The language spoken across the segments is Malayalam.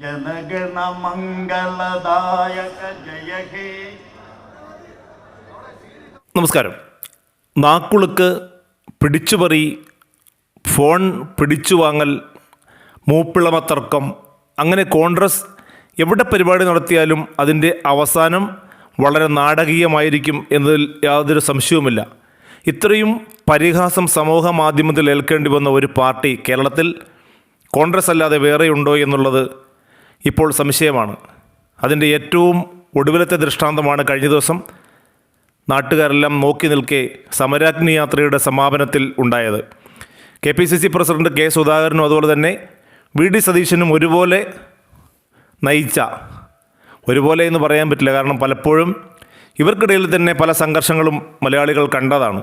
ജനഗണമംഗളദായക ജയ നമസ്കാരം. നാക്കുളുക്ക് പിടിച്ചുപറി ഫോൺ പിടിച്ചു വാങ്ങൽ മൂപ്പിളമ തർക്കം അങ്ങനെ കോൺഗ്രസ് എവിടെ പരിപാടി നടത്തിയാലും അതിന്റെ അവസാനം വളരെ നാടകീയമായിരിക്കും എന്നതിൽ യാതൊരു സംശയവുമില്ല. ഇത്രയും പരിഹാസം സമൂഹ മാധ്യമത്തിൽ ഏൽക്കേണ്ടി വന്ന ഒരു പാർട്ടി കേരളത്തിൽ കോൺഗ്രസ് അല്ലാതെ വേറെയുണ്ടോ എന്നുള്ളത് ഇപ്പോൾ സംശയമാണ്. അതിന്റെ ഏറ്റവും ഒടുവിലത്തെ ദൃഷ്ടാന്തമാണ് കഴിഞ്ഞ ദിവസം നാട്ടുകാരെല്ലാം നോക്കി നിൽക്കെ സമരാഗ്നി യാത്രയുടെ സമാപനത്തിൽ ഉണ്ടായത്. K P C C president K സുധാകരനും അതുപോലെ തന്നെ വി ഡി സതീശനും ഒരുപോലെ നയിച്ച ഒരുപോലെ എന്ന് പറയാൻ പറ്റില്ല. കാരണം പലപ്പോഴും ഇവർക്കിടയിൽ തന്നെ പല സംഘർഷങ്ങളും മലയാളികൾ കണ്ടതാണ്.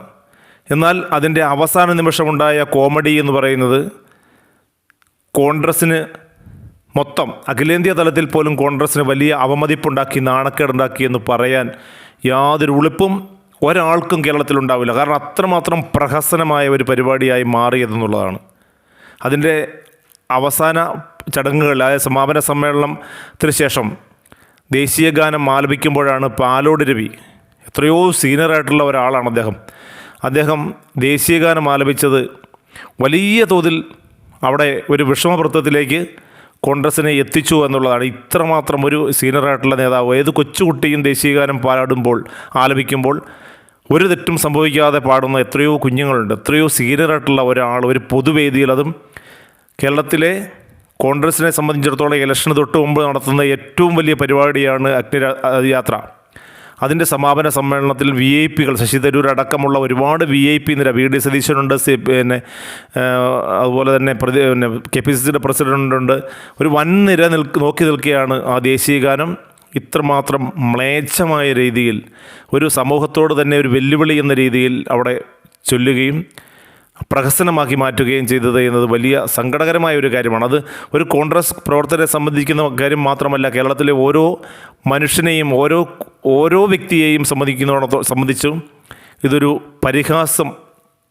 എന്നാൽ അതിന്റെ അവസാന നിമിഷമുണ്ടായ കോമഡി എന്ന് പറയുന്നത് കോൺഗ്രസ്സിന് മൊത്തം അഖിലേന്ത്യാ തലത്തിൽ പോലും കോൺഗ്രസ്സിന് വലിയ അവമതിപ്പുണ്ടാക്കി നാണക്കേടുണ്ടാക്കി എന്ന് പറയാൻ യാതൊരു ഉളിപ്പും ഒരാൾക്കും കേരളത്തിലുണ്ടാവില്ല കാരണം അത്രമാത്രം പ്രഹസനമായ ഒരു പരിപാടിയായി മാറിയതെന്നുള്ളതാണ്. അതിന്റെ അവസാന ചടങ്ങുകൾ അതായത് സമാപന സമ്മേളനത്തിന് ശേഷം ദേശീയ ഗാനം ആലപിക്കുമ്പോഴാണ് പാലോട് രവി എത്രയോ സീനിയറായിട്ടുള്ള ഒരാളാണ് അദ്ദേഹം. അദ്ദേഹം ദേശീയ ഗാനം ആലപിച്ചത് വലിയ തോതിൽ അവിടെ ഒരു വിഷമവൃത്തത്തിലേക്ക് കോൺഗ്രസിനെ എത്തിച്ചു എന്നുള്ളതാണ് ഇത്രമാത്രം ഒരു സീനിയറായിട്ടുള്ള നേതാവ്. ഏത് കൊച്ചുകുട്ടിയും ദേശീയഗാനം പാടുമ്പോൾ ആലപിക്കുമ്പോൾ ഒരു തെറ്റും സംഭവിക്കാതെ പാടുന്ന എത്രയോ കുഞ്ഞുങ്ങളുണ്ട്. എത്രയോ സീനിയറായിട്ടുള്ള ഒരാൾ ഒരു പൊതുവേദിയിൽ അതും കേരളത്തിലെ കോൺഗ്രസിനെ സംബന്ധിച്ചിടത്തോളം ഇലക്ഷന് തൊട്ട് മുമ്പ് നടത്തുന്ന ഏറ്റവും വലിയ പരിപാടിയാണ് അഗ്നി യാത്ര. അതിന്റെ സമാപന സമ്മേളനത്തിൽ വി ഐ പികൾ ശശി തരൂർ അടക്കമുള്ള ഒരുപാട് വി ഐ പി നിര വി ഡി സതീശനുണ്ട് പിന്നെ അതുപോലെ തന്നെ പ്രതി പിന്നെ കെ പി സി സിയുടെ പ്രസിഡന്റുണ്ട് ഒരു വൻ നിര നിൽക്ക് നോക്കി നിൽക്കുകയാണ് ആ ദേശീയ ഗാനം. ഇത്രമാത്രം മ്ലേച്ഛമായ രീതിയിൽ ഒരു സമൂഹത്തോട് തന്നെ ഒരു വെല്ലുവിളി എന്ന രീതിയിൽ അവിടെ ചൊല്ലുകയും പ്രഹസനമാക്കി മാറ്റുകയും ചെയ്തത് എന്നത് വലിയ സങ്കടകരമായ ഒരു കാര്യമാണ്. അത് ഒരു കോൺഗ്രസ് പ്രവർത്തകരെ സംബന്ധിക്കുന്ന കാര്യം മാത്രമല്ല കേരളത്തിലെ ഓരോ മനുഷ്യനെയും ഓരോ ഓരോ വ്യക്തിയെയും സംബന്ധിക്കുന്നതോ സംബന്ധിച്ചും ഇതൊരു പരിഹാസം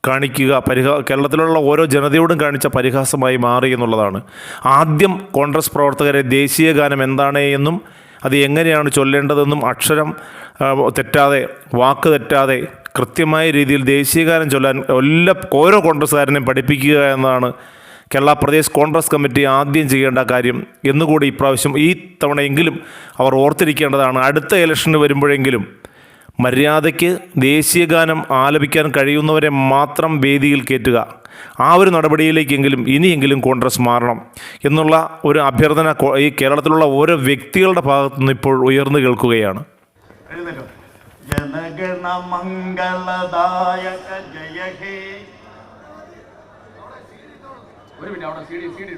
കാണിക്കുക പരിഹാ കേരളത്തിലുള്ള ഓരോ ജനതയോടും കാണിച്ച പരിഹാസമായി മാറി എന്നുള്ളതാണ്. ആദ്യം കോൺഗ്രസ് പ്രവർത്തകരെ ദേശീയ ഗാനം എന്താണ് എന്നും അത് എങ്ങനെയാണ് ചൊല്ലേണ്ടതെന്നും അക്ഷരം തെറ്റാതെ വാക്ക് തെറ്റാതെ കൃത്യമായ രീതിയിൽ ദേശീയഗാനം ചൊല്ലാൻ എല്ലാ ഓരോ കോൺഗ്രസ്സുകാരനെയും പഠിപ്പിക്കുക എന്നതാണ് കേരള പ്രദേശ് കോൺഗ്രസ് കമ്മിറ്റി ആദ്യം ചെയ്യേണ്ട കാര്യം എന്നുകൂടി ഇപ്രാവശ്യം ഈ തവണയെങ്കിലും അവർ ഓർത്തിരിക്കേണ്ടതാണ് അടുത്ത ഇലക്ഷന് വരുമ്പോഴെങ്കിലും മര്യാദയ്ക്ക് ദേശീയഗാനം ആലപിക്കാൻ കഴിയുന്നവരെ മാത്രം വേദിയിൽ കയറ്റുക ആ ഒരു നടപടിയിലേക്കെങ്കിലും ഇനിയെങ്കിലും കോൺഗ്രസ് മാറണം എന്നുള്ള ഒരു അഭ്യർത്ഥന ഈ കേരളത്തിലുള്ള ഓരോ വ്യക്തികളുടെ ഭാഗത്തുനിന്ന് ഇപ്പോൾ ഉയർന്നു കേൾക്കുകയാണ്. ജനഗണമംഗളദായക ജയ ഹേ. ഒരു മിനിറ്റ് അവിടെ സീഡി സീഡി